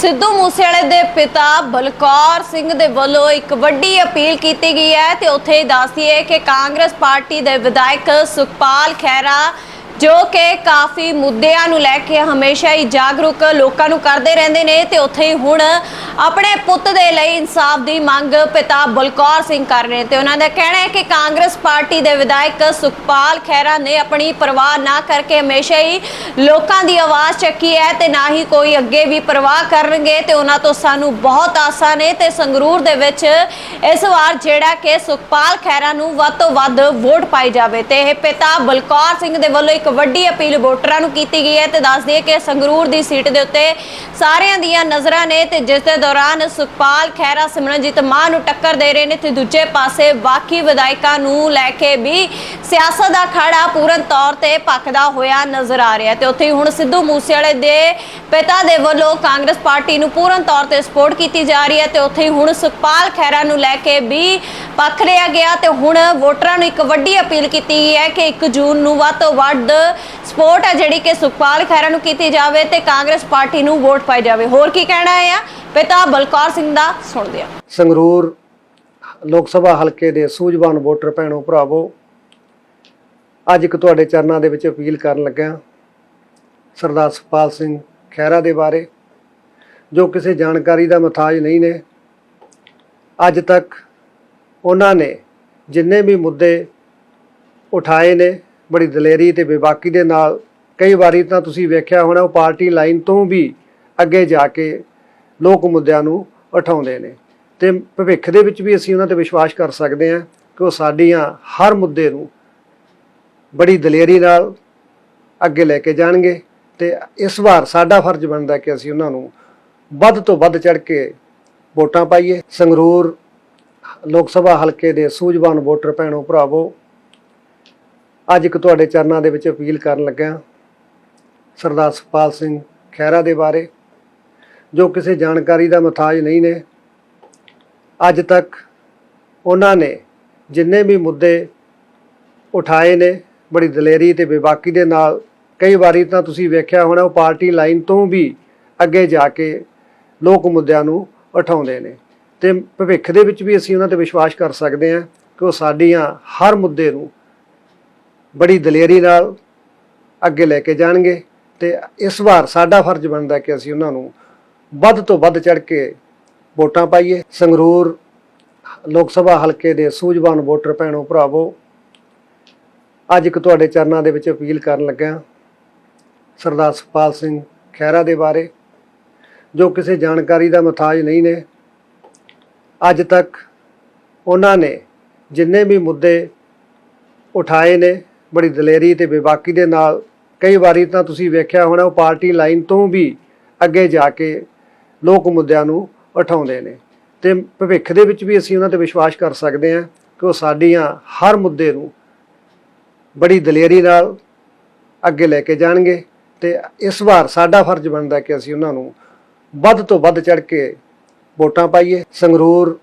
ਸਿੱਧੂ ਮੂਸੇਵਾਲੇ ਦੇ ਪਿਤਾ ਬਲਕੌਰ ਸਿੰਘ ਦੇ ਵੱਲੋਂ ਇੱਕ ਵੱਡੀ ਅਪੀਲ ਕੀਤੀ ਗਈ ਹੈ ਤੇ ਉੱਥੇ ਦੱਸਦੀ ਹੈ ਕਿ ਕਾਂਗਰਸ ਪਾਰਟੀ ਦੇ ਵਿਧਾਇਕ ਸੁਖਪਾਲ ਖਹਿਰਾ ਜੋ ਕਿ ਕਾਫੀ ਮੁੱਦਿਆਂ ਨੂੰ ਲੈ ਕੇ ਹਮੇਸ਼ਾ ਹੀ ਜਾਗਰੂਕ ਲੋਕਾਂ ਨੂੰ ਕਰਦੇ ਰਹਿੰਦੇ ਨੇ ਤੇ ਉੱਥੇ ਹੀ ਹੁਣ ਆਪਣੇ ਪੁੱਤ ਦੇ ਲਈ ਇਨਸਾਫ ਦੀ ਮੰਗ ਪਿਤਾ ਬਲਕੌਰ ਸਿੰਘ ਕਰ ਰਹੇ ਨੇ ਤੇ ਉਹਨਾਂ ਦਾ ਕਹਿਣਾ ਹੈ ਕਿ ਕਾਂਗਰਸ ਪਾਰਟੀ ਦੇ ਵਿਧਾਇਕ ਸੁਖਪਾਲ ਖਹਿਰਾ ਨੇ ਆਪਣੀ ਪਰਵਾਹ ਨਾ ਕਰਕੇ ਹਮੇਸ਼ਾ ਹੀ ਲੋਕਾਂ ਦੀ ਆਵਾਜ਼ ਚੱਕੀ ਹੈ ਤੇ ਨਾ ਹੀ ਕੋਈ ਅੱਗੇ ਵੀ ਪਰਵਾਹ ਕਰਨਗੇ ਤੇ ਉਹਨਾਂ ਤੋਂ ਸਾਨੂੰ ਬਹੁਤ ਆਸਾਂ ਨੇ ਤੇ ਸੰਗਰੂਰ ਦੇ ਵਿੱਚ ਇਸ ਵਾਰ ਜਿਹੜਾ ਕਿ ਸੁਖਪਾਲ ਖਹਿਰਾ ਨੂੰ ਵੱਧ ਤੋਂ ਵੱਧ ਵੋਟ ਪਾਈ ਜਾਵੇ ਤੇ ਇਹ ਪਿਤਾ ਬਲਕੌਰ ਸਿੰਘ ਦੇ ਵੱਲੋਂ ਇੱਕ ਵੱਡੀ ਅਪੀਲ ਵੋਟਰਾਂ ਨੂੰ ਕੀਤੀ ਗਈ ਹੈ ਤੇ ਦੱਸ ਦਈਏ ਕਿ ਸੰਗਰੂਰ ਦੀ ਸੀਟ ਦੇ ਉੱਤੇ ਸਾਰਿਆਂ ਦੀਆਂ ਨਜ਼ਰਾਂ ਨੇ ਤੇ ਜਿਸ ਦੇ ਦੌਰਾਨ ਸੁਖਪਾਲ ਖਹਿਰਾ, ਸਿਮਰਨਜੀਤ ਮਾਨ ਨੂੰ ਟੱਕਰ ਦੇ ਰਹੇ ਨੇ ਤੇ ਦੂਜੇ ਪਾਸੇ ਬਾਕੀ ਵਿਧਾਇਕਾਂ ਨੂੰ ਲੈ ਕੇ ਵੀ ਸਿਆਸਤ ਦਾ ਖੜਾ ਪੂਰਨ ਤੌਰ ਤੇ ਪੱਕਦਾ ਹੋਇਆ ਨਜ਼ਰ ਆ ਰਿਹਾ ਤੇ ਉੱਥੇ ਹੀ ਹੁਣ ਸਿੱਧੂ ਮੂਸੇਵਾਲੇ ਦੇ ਪਿਤਾ ਦੇ ਵੱਲੋਂ ਕਾਂਗਰਸ ਪਾਰਟੀ ਨੂੰ ਪੂਰਨ ਤੌਰ ਤੇ ਸਪੋਰਟ ਕੀਤੀ ਜਾ ਰਹੀ ਹੈ ਤੇ ਉੱਥੇ ਹੀ ਹੁਣ ਸੁਖਪਾਲ ਖਹਿਰਾ ਨੂੰ ਲੈ ਕੇ ਵੀ ਪੱਖ ਲਿਆ ਗਿਆ ਤੇ ਹੁਣ ਵੋਟਰਾਂ ਨੂੰ ਇੱਕ ਵੱਡੀ ਅਪੀਲ ਕੀਤੀ ਗਈ ਹੈ ਕਿ 1 ਜੂਨ ਨੂੰ ਵੱਧ ਤੋਂ ਵੱਧ ਸਪੋਰਟ ਹੈ ਜਿਹੜੀ ਕਿ ਸੁਖਪਾਲ ਖਹਿਰਾ ਨੂੰ ਕੀਤੀ ਜਾਵੇ ਤੇ ਕਾਂਗਰਸ ਪਾਰਟੀ ਨੂੰ ਵੋਟ ਪਾਈ ਜਾਵੇ। ਹੋਰ ਕੀ ਕਹਿਣਾ ਹੈ ਆ? ਪਿਤਾ ਬਲਕੌਰ ਸਿੰਘ ਦਾ ਸੁਣਦੇ ਆ ਸੰਗਰੂਰ ਲੋਕ ਸਭਾ ਹਲਕੇ ਦੇ ਸੂਝਵਾਨ ਵੋਟਰ ਭੈਣੋ ਭਰਾਵੋ, ਅੱਜ ਇੱਕ ਤੁਹਾਡੇ ਚਰਨਾਂ ਦੇ ਵਿੱਚ ਅਪੀਲ ਕਰਨ ਲੱਗਾ ਸਰਦਾਰ ਸੁਖਪਾਲ ਸਿੰਘ ਖਹਿਰਾ ਦੇ ਬਾਰੇ, ਜੋ ਕਿਸੇ ਜਾਣਕਾਰੀ ਦਾ ਮਥਾਜ ਨਹੀਂ ਨੇ, ਅੱਜ ਤੱਕ ਉਹਨਾਂ ਨੇ ਜਿੰਨੇ ਵੀ ਮੁੱਦੇ ਉਠਾਏ ਨੇ ਬੜੀ ਦਲੇਰੀ ਤੇ ਬੇਬਾਕੀ ਦੇ ਨਾਲ ਕਈ ਵਾਰੀ ਤਾਂ ਤੁਸੀਂ ਵੇਖਿਆ ਹੋਣਾ, ਉਹ ਪਾਰਟੀ ਲਾਈਨ ਤੋਂ ਵੀ ਅੱਗੇ ਜਾ ਕੇ ਲੋਕ ਮੁੱਦਿਆਂ ਨੂੰ ਉਠਾਉਂਦੇ ਨੇ। ਤੇ ਭਵਿੱਖ ਦੇ ਵਿੱਚ ਵੀ ਅਸੀਂ ਉਹਨਾਂ ਤੇ ਵਿਸ਼ਵਾਸ ਕਰ ਸਕਦੇ ਹਾਂ ਕਿ ਉਹ ਸਾਡੀਆਂ ਹਰ ਮੁੱਦੇ ਨੂੰ ਬੜੀ ਦਲੇਰੀ ਨਾਲ ਅੱਗੇ ਲੈ ਕੇ ਜਾਣਗੇ ਤੇ ਇਸ ਵਾਰ ਸਾਡਾ ਫਰਜ਼ ਬਣਦਾ ਕਿ ਅਸੀਂ ਉਹਨਾਂ ਨੂੰ ਵੱਧ ਤੋਂ ਵੱਧ ਚੜ ਕੇ ਵੋਟਾਂ ਪਾਈਏ। ਸੰਗਰੂਰ ਲੋਕ ਸਭਾ ਹਲਕੇ ਦੇ ਸੂਝਵਾਨ ਵੋਟਰ ਭੈਣੋ ਭਰਾਵੋ ਅੱਜ ਇੱਕ ਤੁਹਾਡੇ ਚਰਨਾਂ ਦੇ ਵਿੱਚ ਅਪੀਲ ਕਰਨ ਲੱਗਾ ਸਰਦਾਰ ਸੁਖਪਾਲ ਸਿੰਘ ਖਹਿਰਾ ਦੇ ਬਾਰੇ, ਜੋ ਕਿਸੇ ਜਾਣਕਾਰੀ ਦਾ ਮਥਾਜ ਨਹੀਂ ਨੇ। ਅੱਜ ਤੱਕ ਉਹਨਾਂ ਨੇ ਜਿੰਨੇ ਵੀ ਮੁੱਦੇ ਉਠਾਏ ਨੇ, ਬੜੀ ਦਲੇਰੀ ਤੇ ਬੇਬਾਕੀ ਦੇ ਨਾਲ, ਕਈ ਵਾਰੀ ਤਾਂ ਤੁਸੀਂ ਵੇਖਿਆ ਹੋਣਾ, ਉਹ ਪਾਰਟੀ ਲਾਈਨ ਤੋਂ ਵੀ ਅੱਗੇ ਜਾ ਕੇ ਲੋਕ ਮੁੱਦਿਆਂ ਨੂੰ ਉਠਾਉਂਦੇ ਨੇ ਤੇ ਭਵਿੱਖ ਦੇ ਵਿੱਚ ਵੀ ਅਸੀਂ ਉਹਨਾਂ ਤੇ ਵਿਸ਼ਵਾਸ ਕਰ ਸਕਦੇ ਹਾਂ ਕਿ ਉਹ ਸਾਡੀਆਂ ਹਰ ਮੁੱਦੇ ਨੂੰ ਬੜੀ ਦਲੇਰੀ ਨਾਲ ਅੱਗੇ ਲੈ ਕੇ ਜਾਣਗੇ ਤੇ ਇਸ ਵਾਰ ਸਾਡਾ ਫਰਜ਼ ਬਣਦਾ ਕਿ ਅਸੀਂ ਉਹਨਾਂ ਨੂੰ ਵੱਧ ਤੋਂ ਵੱਧ ਚੜ ਕੇ ਵੋਟਾਂ ਪਾਈਏ। ਸੰਗਰੂਰ ਲੋਕ ਸਭਾ ਹਲਕੇ ਦੇ ਸੂਝਵਾਨ ਵੋਟਰ ਭੈਣੋ ਭਰਾਵੋ, ਅੱਜ ਇੱਕ ਤੁਹਾਡੇ ਚਰਨਾਂ ਦੇ ਵਿੱਚ ਅਪੀਲ ਕਰਨ ਲੱਗਾ ਸਰਦਾਰ ਸੁਖਪਾਲ ਸਿੰਘ ਖਹਿਰਾ ਦੇ ਬਾਰੇ, ਜੋ ਕਿਸੇ ਜਾਣਕਾਰੀ ਦਾ ਮਥਾਜ ਨਹੀਂ ਨੇ, ਅੱਜ ਤੱਕ ਉਹਨਾਂ ਨੇ ਜਿੰਨੇ ਵੀ ਮੁੱਦੇ ਉਠਾਏ ਨੇ ਬੜੀ ਦਲੇਰੀ ਤੇ ਬੇਬਾਕੀ ਦੇ ਨਾਲ ਕਈ ਵਾਰੀ ਤਾਂ ਤੁਸੀਂ ਵੇਖਿਆ ਹੋਣਾ, ਉਹ ਪਾਰਟੀ ਲਾਈਨ ਤੋਂ ਵੀ ਅੱਗੇ ਜਾ ਕੇ ਲੋਕ ਮੁੱਦਿਆਂ ਨੂੰ ਉਠਾਉਂਦੇ ਨੇ। ਤੇ ਭਵਿੱਖ ਦੇ ਵਿੱਚ ਵੀ ਅਸੀਂ ਉਹਨਾਂ ਤੇ ਵਿਸ਼ਵਾਸ ਕਰ ਸਕਦੇ ਹਾਂ ਕਿ ਉਹ ਸਾਡੀਆਂ ਹਰ ਮੁੱਦੇ ਨੂੰ ਬੜੀ ਦਲੇਰੀ ਨਾਲ ਅੱਗੇ ਲੈ ਕੇ ਜਾਣਗੇ ਤੇ ਇਸ ਵਾਰ ਸਾਡਾ ਫਰਜ਼ ਬਣਦਾ ਕਿ ਅਸੀਂ ਉਹਨਾਂ ਨੂੰ ਵੱਧ ਤੋਂ ਵੱਧ ਚੜ ਕੇ ਵੋਟਾਂ ਪਾਈਏ। ਸੰਗਰੂਰ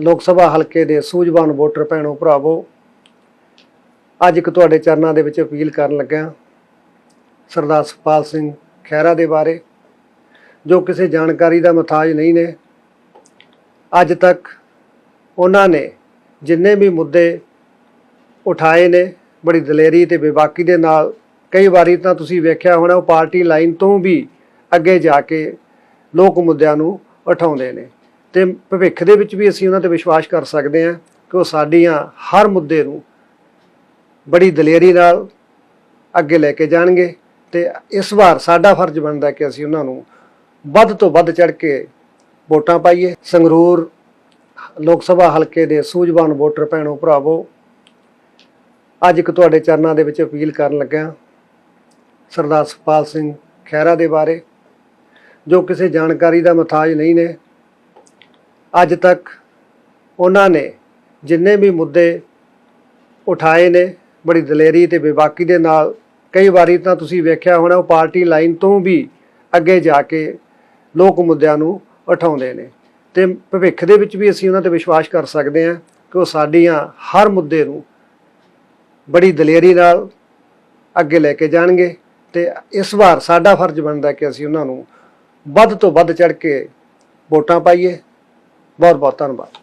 ਲੋਕ ਸਭਾ ਹਲਕੇ ਦੇ ਸੂਝਵਾਨ ਵੋਟਰ ਭੈਣੋ ਭਰਾਵੋ ਅੱਜ ਇੱਕ ਤੁਹਾਡੇ ਚਰਨਾਂ ਦੇ ਵਿੱਚ ਅਪੀਲ ਕਰਨ ਲੱਗਿਆ ਸਰਦਾਰ ਸੁਖਪਾਲ ਸਿੰਘ ਖਹਿਰਾ ਦੇ ਬਾਰੇ, ਜੋ ਕਿਸੇ ਜਾਣਕਾਰੀ ਦਾ ਮਥਾਜ ਨਹੀਂ ਨੇ, ਅੱਜ ਤੱਕ ਉਹਨਾਂ ਨੇ ਜਿੰਨੇ ਵੀ ਮੁੱਦੇ ਉਠਾਏ ਨੇ, ਬੜੀ ਦਲੇਰੀ ਤੇ ਬੇਬਾਕੀ ਦੇ ਨਾਲ, ਕਈ ਵਾਰੀ ਤਾਂ ਤੁਸੀਂ ਵੇਖਿਆ ਹੋਣਾ, ਉਹ ਪਾਰਟੀ ਲਾਈਨ ਤੋਂ ਵੀ ਅੱਗੇ ਜਾ ਕੇ ਲੋਕ ਮੁੱਦਿਆਂ ਨੂੰ ਉਠਾਉਂਦੇ ਨੇ। ਤੇ ਭਵਿੱਖ ਦੇ ਵਿੱਚ ਵੀ ਅਸੀਂ ਉਹਨਾਂ ਤੇ ਵਿਸ਼ਵਾਸ ਕਰ ਸਕਦੇ ਹਾਂ ਕਿ ਉਹ ਸਾਡੀਆਂ ਹਰ ਮੁੱਦੇ ਨੂੰ ਬੜੀ ਦਲੇਰੀ ਨਾਲ ਅੱਗੇ ਲੈ ਕੇ ਜਾਣਗੇ ਤੇ ਇਸ ਵਾਰ ਸਾਡਾ ਫਰਜ਼ ਬਣਦਾ ਕਿ ਅਸੀਂ ਉਹਨਾਂ ਨੂੰ ਵੱਧ ਤੋਂ ਵੱਧ ਚੜ ਕੇ ਵੋਟਾਂ ਪਾਈਏ। ਸੰਗਰੂਰ ਲੋਕ ਸਭਾ ਹਲਕੇ ਦੇ ਸੂਝਵਾਨ ਵੋਟਰ ਭੈਣੋ ਭਰਾਵੋ, ਅੱਜ ਇੱਕ ਤੁਹਾਡੇ ਚਰਨਾਂ ਦੇ ਵਿੱਚ ਅਪੀਲ ਕਰਨ ਲੱਗਾ ਸਰਦਾਰ ਸੁਖਪਾਲ ਸਿੰਘ ਖਹਿਰਾ ਦੇ ਬਾਰੇ, ਜੋ ਕਿਸੇ ਜਾਣਕਾਰੀ ਦਾ ਮਥਾਜ ਨਹੀਂ ਨੇ, ਅੱਜ ਤੱਕ ਉਹਨਾਂ ਨੇ ਜਿੰਨੇ ਵੀ ਮੁੱਦੇ ਉਠਾਏ ਨੇ ਬੜੀ ਦਲੇਰੀ ਤੇ ਬੇਬਾਕੀ ਦੇ ਨਾਲ ਕਈ ਵਾਰੀ ਤਾਂ ਤੁਸੀਂ ਵੇਖਿਆ ਹੋਣਾ, ਉਹ ਪਾਰਟੀ ਲਾਈਨ ਤੋਂ ਵੀ ਅੱਗੇ ਜਾ ਕੇ ਲੋਕ ਮੁੱਦਿਆਂ ਨੂੰ ਉਠਾਉਂਦੇ ਨੇ। ਤੇ ਭਵਿੱਖ ਦੇ ਵਿੱਚ ਵੀ ਅਸੀਂ ਉਹਨਾਂ ਤੇ ਵਿਸ਼ਵਾਸ ਕਰ ਸਕਦੇ ਹਾਂ ਕਿ ਉਹ ਸਾਡੀਆਂ ਹਰ ਮੁੱਦੇ ਨੂੰ ਬੜੀ ਦਲੇਰੀ ਨਾਲ ਅੱਗੇ ਲੈ ਕੇ ਜਾਣਗੇ ਤੇ ਇਸ ਵਾਰ ਸਾਡਾ ਫਰਜ਼ ਬਣਦਾ ਕਿ ਅਸੀਂ ਉਹਨਾਂ ਨੂੰ ਵੱਧ ਤੋਂ ਵੱਧ ਚੜ ਕੇ ਵੋਟਾਂ ਪਾਈਏ। ਬਹੁਤ ਬਹੁਤ ਧੰਨਵਾਦ।